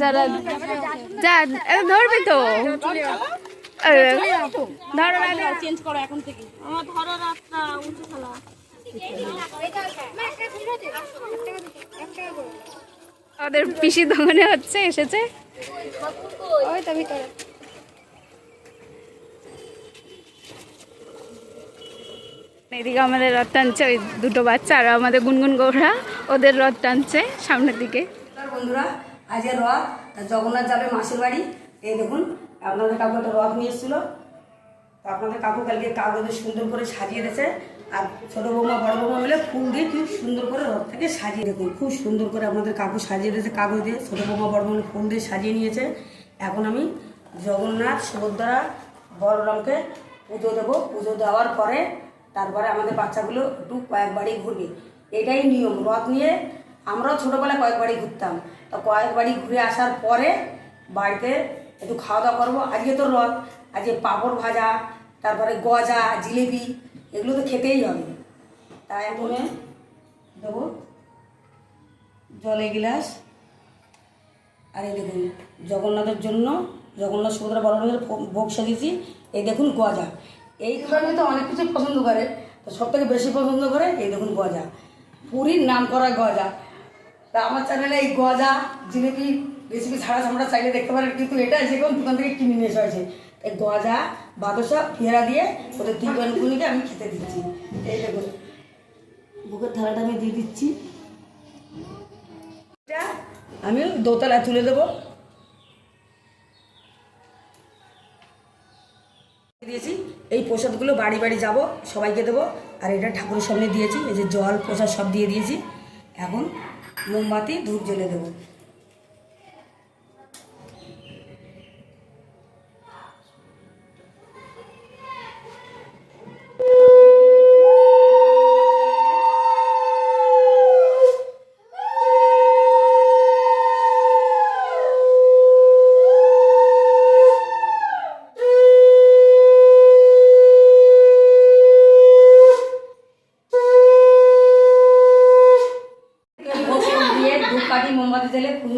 যারা এ, তো ধরো চেঞ্জ করো এখন থেকে ধরো রাস্তা উঁচু খেলা ওদের পিসি দোকানে হচ্ছে এসেছে? এদিকে আমাদের রথ টানছে ওই দুটো বাচ্চা আর আমাদের গুনগুন গৌড়া ওদের রথ টানছে সামনের দিকে। বন্ধুরা আজকে রথ, তা জগন্নাথ যাবে মাসির বাড়ি। এই দেখুন, আপনাদের কাকু একটা রথ নিয়ে এসেছিল। তো আপনাদের কাকু কালকে কাগজে সুন্দর করে সাজিয়ে দিয়েছে। আর ছোটো বৌমা, বড় বৌমা মিলে ফুল দিয়ে খুব সুন্দর করে রথ থেকে সাজিয়ে দেখুন। খুব সুন্দর করে আপনাদের কাকু সাজিয়ে দিয়েছে, কাগজ দিয়ে। ছোটো বৌমা, বড় বৌমা ফুল দিয়ে সাজিয়ে নিয়েছে। এখন আমি জগন্নাথ সুভদ্রা বলরামকে পুজো দেবো। পুজো দেওয়ার পরে তারপরে আমাদের বাচ্চাগুলো একটু কয়েক বাড়ি ঘুরবে। এটাই নিয়ম, রথ নিয়ে আমরাও ছোটোবেলায় কয়েক বাড়ি ঘুরতাম। তো কয়েক বাড়ি ঘুরে আসার পরে বাড়িতে একটু খাওয়া দাওয়া করব। আজকে তো রথ, আজকে পাঁপড় ভাজা, তারপরে গজা, জিলিপি, এগুলো তো খেতেই হবে। তাই এখন দেবো জলে গিলাস। আর এই দেখুন, জগন্নাথের জন্য, জগন্নাথ সুভদ্রা বলরামের ভোগ সাজিয়েছি এই দেখুন গজা। এই খাবারের তো অনেক কিছু পছন্দ করে, তো সব থেকে বেশি পছন্দ করে এই দেখুন গজা। পুরীর নাম করা গজা। তা আমার চ্যানেলে এই গজা, জিলিপি রেসিপি ছাড়া আমরা চাইলে দেখতে পারেন কিন্তু এটা যে কোনো দোকান থেকে কিনে নিয়ে এসে হয়েছে। এই গজা, বাদশা, পেয়ারা দিয়ে ওদের দুই বোনগুলিকে আমি খেতে দিচ্ছি। এই দেখুন বুকের থালাটা আমি দিয়ে দিচ্ছি। এটা আমি দোতলায় তুলে দেবো। দিয়েছি। এই প্রসাদগুলো বাড়ি বাড়ি যাব, সবাইকে দেবো। আর এটা ঠাকুরের সামনে দিয়েছি, এই যে জল, প্রসাদ সব দিয়ে দিয়েছি। এখন মোমবাতি ধূপ জ্বেলে দেবো।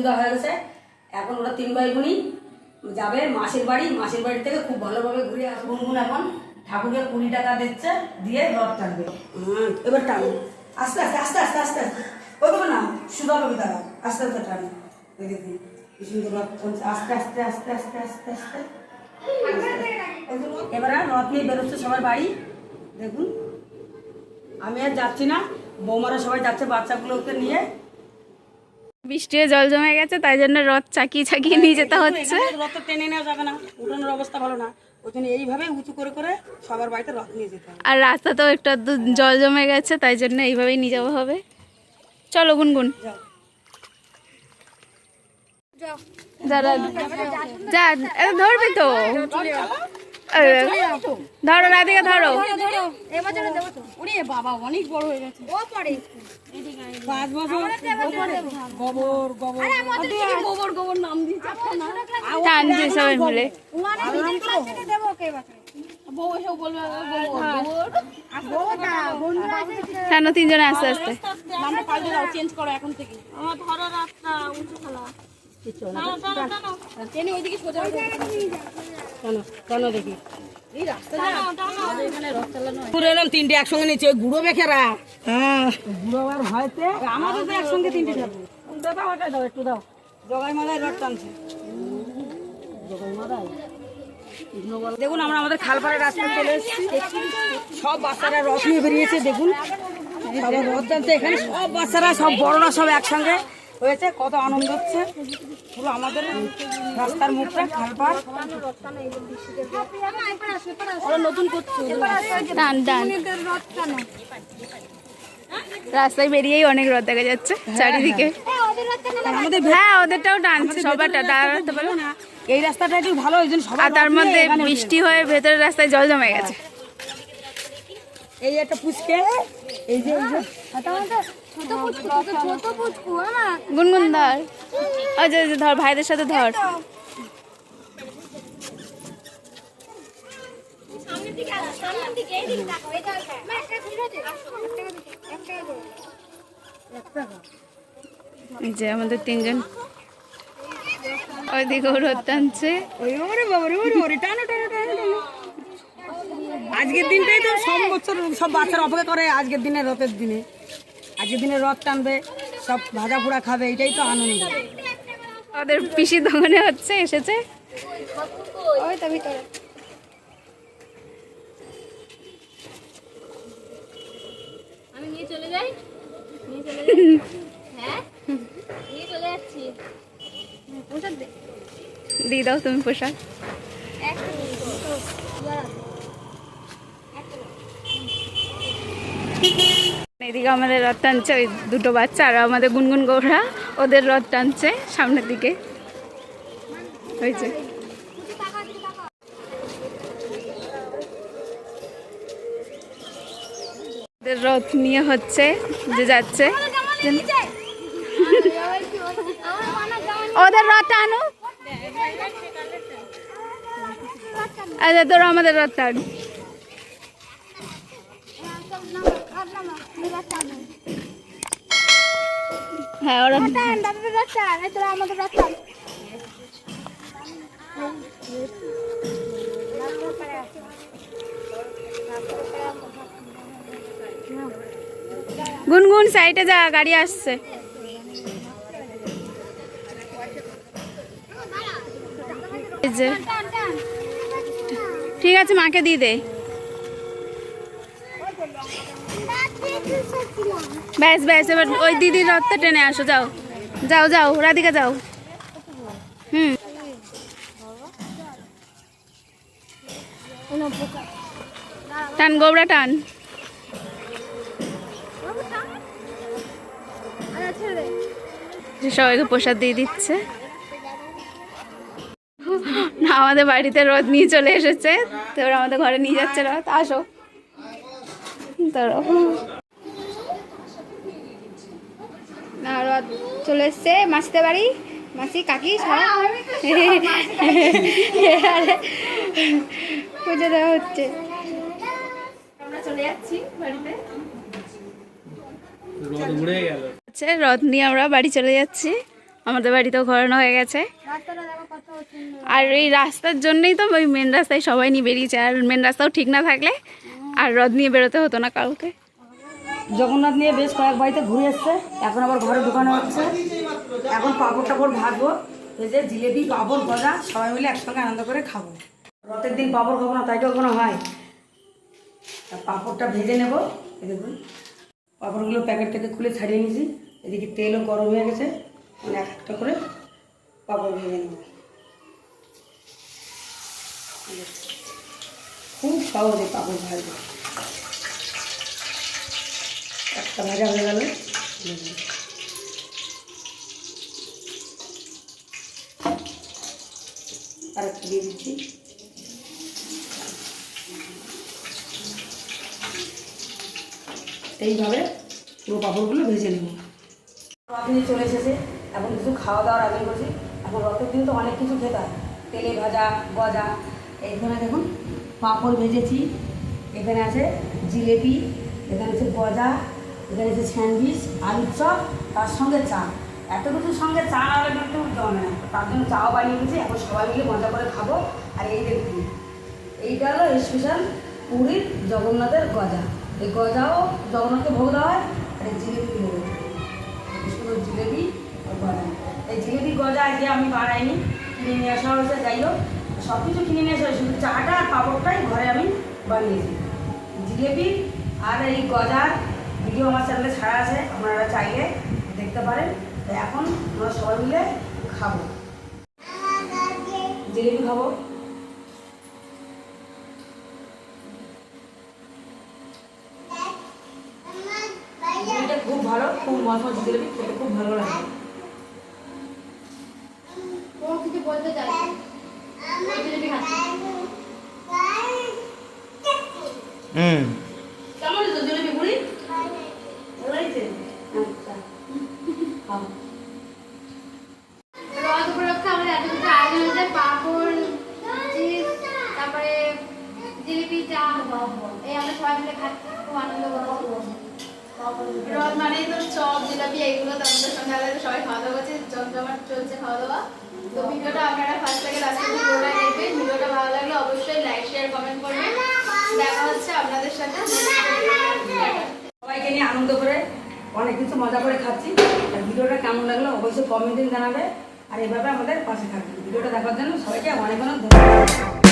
দেওয়া হয়ে গেছে। এখন ওরা তিন ভাই বোনই যাবে মাসির বাড়ি। মাসির বাড়ি থেকে খুব ভালোভাবে ঘুরে আসবে গুনগুন এখন। ঠাকুরকে কুড়ি টাকা দিচ্ছে, দিয়ে রথ টানবে। এবার টানো আস্তে আস্তে আস্তে আস্তে আস্তে আস্তে। ওই দেবো না, সুদা পাবি তারা আস্তে আস্তে টানো। ওই আস্তে আস্তে আস্তে আস্তে আস্তে আস্তে। রথ নিয়ে বেরোচ্ছে সবার বাড়ি। দেখুন, আমি আর যাচ্ছি না। বৌমারা সবাই যাচ্ছে বাচ্চাগুলোকে নিয়ে। বৃষ্টি হয়ে জল জমে গেছে তাই জন্য রথ চাকিয়ে চাকিয়ে নিয়ে যেতে হচ্ছে। রথ টেনে নেওয়া যাবে না উঠানোর অবস্থা ভালো না। এইভাবে উঁচু করে করে সবার বাড়িতে রথ নিয়ে যেতে আর রাস্তাতেও একটু জল জমে গেছে তাই জন্য এইভাবেই নিয়ে যাওয়া হবে। চলো গুনগুন। যারা যা ধরবি তো। ধরো না দিকে ধরো ওরে বাবা অনেক বড় হয়ে গেছে পাঁচ বছর গোবর গোবর গোবর গোবর নাম দিয়েছে টানছে সবাই মিলে বউ এসেও বলবে গোবর টানো তিনজনে আস্তে আস্তে নামটা পাল্টে দাও চেঞ্জ করো এখন থেকে আমার ধরো রাস্তা উঁচু খেলা তিনটে একসঙ্গে গুঁড়ো বেখেরা হ্যাঁ। গুঁড়ো আর হয়তে আমাদের তো একসঙ্গে তিনটে যাব দাদা ওটা দাও একটু দাও। জগাই রড টানছে। দেখুন আমরা আমাদের খালপাড়ের রাস্তায় চলে এসেছি। সব বাচ্চারা রথ নিয়ে বেরিয়েছে দেখুন। রথ টানছে। এখানে সব বাচ্চারা সব বড়রা সব একসঙ্গে। হয়েছে কত আনন্দ হচ্ছে। পুরো আমাদের রাস্তার মুখটা খালপাড়। ওরা নতুন রাস্তায় বেরিয়েই অনেক রথ দেখা যাচ্ছে চারিদিকে। আমাদের হ্যাঁ ওদেরটাও টানছে সবারটা দাঁড়াতে পারো। না। এই রাস্তাটা একটু ভালো ওই জন্য আর তার মধ্যে এখানে বৃষ্টি হয়ে ভেতরের রাস্তায় জল জমে গেছে। এই একটা পুচকে। এই যে এই যে। গুনগুন ধর ওই যে ধর ভাইদের সাথে ধর। এই যে আমাদের তিনজন। রথ টানছে ওরে বাবারে ওরে ওরে টানো টানো টানো টানো আজকের দিনটাই তো সব বছর সব বাচ্চারা অপেক্ষা করে আজকের দিনে রথের দিনে। আজকের দিনে রথ টানবে সব ভাজা পোড়া খাবে এটাই তো আনন্দ। ওদের পিসির দোকানে হচ্ছে এসেছে? ওই তো ভিতরে। আমি নিয়ে চলে যাই? নিয়ে চলে যাই? হ্যাঁ? নিয়ে চলে যাচ্ছি। পোশাক দে। দিয়ে দাও তুমি পোশাক এক এদিকে আমাদের রথ টানছে, ওই দুটো বাচ্চা আর আমাদের গুনগুন গৌড়া, ওদের রথ টানছে সামনের দিকে। হয়েছে ওদের রথ নিয়ে হচ্ছে, যে যাচ্ছে। ওদের রথ টানো। আচ্ছা তোরা আমাদের রথ টান। হ্যাঁ ওরা গুনগুন সাইডে যা গাড়ি আসছে। ঠিক আছে মাকে দিয়ে দে। ব্যাস ব্যাস, এবার ওই দিদির রথটা টেনে আসো, যাও। যাও যাও, রাধিকা, যাও। হুম। টান, গোবরা টান। সবাইকে প্রসাদ দিয়ে দিচ্ছে। আমাদের বাড়িতে রথ নিয়ে চলে এসেছে। তো আমাদের ঘরে নিয়ে যাচ্ছে রথ। আসো। ধরো রথ চলে এসছে মাসিতে বাড়ি। মাসি কাকি সব আরে, পুজো দেওয়া হচ্ছে। আমরা চলে যাচ্ছি বাড়িতে। রোদ উড়ে গেল। হচ্ছে রথ নিয়ে আমরা বাড়ি চলে যাচ্ছি। আমাদের বাড়িতেও ঘোরানো হয়ে গেছে। আর এই রাস্তার জন্যই তো ওই মেন রাস্তায় সবাই নিয়ে বেরিয়েছে। আর মেন রাস্তাও ঠিক না থাকলে আর রথ নিয়ে বেরোতে হতো না কাউকে। জগন্নাথ নিয়ে বেশ কয়েক বাড়িতে ঘুরে এসছে। এখন আবার ঘরে ঢুকানো হচ্ছে। এখন পাঁপড় টাপড় ভাজবো। এই যে জিলেপি, পাঁপড়, গজা, সবাই মিলে একসঙ্গে আনন্দ করে খাব। রথের দিন পাঁপড় খাব না, তাই কখনো হয়। পাঁপড়টা ভেজে নেব। দেখুন, পাঁপড়গুলো প্যাকেট থেকে খুলে ছাড়িয়ে নিয়েছি। এদিকে তেলও গরম হয়ে গেছে। মানে এক একটা করে পাঁপড় ভেজে নেব। খুব সহজে পাঁপড় ভাজবো। ভাজা হয়ে গেল আর একটু দিয়ে দিচ্ছি। এইভাবে পুরো পাঁপড়গুলো ভেজে নেব। রথ চলে এসেছে, এখন কিছু খাওয়া দাওয়ার আগে করছি। এখন রথের দিন তো অনেক কিছু খেতে হয়। তেলে ভাজা, গজা, এইখানে দেখুন পাঁপড় ভেজেছি। এখানে আছে জিলেপি, এখানে আছে গজা এখানে আছে স্যান্ডউইচ, আলুর চপ, তার সঙ্গে চা। এত কিছুর সঙ্গে চা হলে কিন্তু জমে না। তার জন্য চাও বানিয়ে দিয়েছি, এখন সবাই মিলে মজা করে খাব। আর এই দেখুন, এইটা হলো স্পেশাল পুরীর জগন্নাথের গজা। এই গজাও জগন্নাথকে ভোগ দেওয়া হয়, আর এই জিলিপি ভোগ শুধু জিলেপি আর গজা। এই জিলেপি, গজা আজকে আমি বানাইনি, কিনে নিয়ে আসা হয়েছে, যাই হোক। সব কিছু কিনে নিয়ে আসা শুধু চাটা আর পাপড়টাই ঘরে আমি বানিয়েছি। জিলেপি আর এই গজার ভিডিও আমার চ্যানেলে ছাড়া আছে, আপনারা চাইলে দেখতে পারেন। তো এখন আমরা সবাই মিলে খাব। জিলিপি খাব। খুব ভালো, খুব মজা জিলিপি, খেতে খুব ভালো লাগে কিছু বলতে চাই জিলিপি খাচ্ছি হুম কেমন হয়েছে জিলেপি পুরি ভালো লাগছে আচ্ছা খাও রথ উপলক্ষে আমাদের এত কিছু আয়োজন হয়েছে পাঁপড় চিপস তারপরে জিলিপি চা এই আমরা সবাই মিলে খাচ্ছি খুব আনন্দ করছি রথ মানেই তো চপ জিলাপি এইগুলো তো আমাদের সন্ধ্যাবেলা সবাই খাওয়া দাওয়া করছে জমজমাট চলছে খাওয়া দাওয়া। তো ভিডিওটা আপনারা ফার্স্ট থেকে লাস্ট পর্যন্ত পুরোটা দেখবেন ভিডিওটা ভালো লাগলে অবশ্যই লাইক শেয়ার কমেন্ট করবেন। দেখা হচ্ছে আপনাদের সাথে সবাইকে নিয়ে আনন্দ করে অনেক কিছু মজা করে খাচ্ছি। আর ভিডিওটা কেমন লাগল অবশ্যই কমেন্টে জানাবে। আর এভাবে আমাদের পাশে থাকবে। ভিডিওটা দেখার জন্য সবাইকে অনেক অনেক ধন্যবাদ।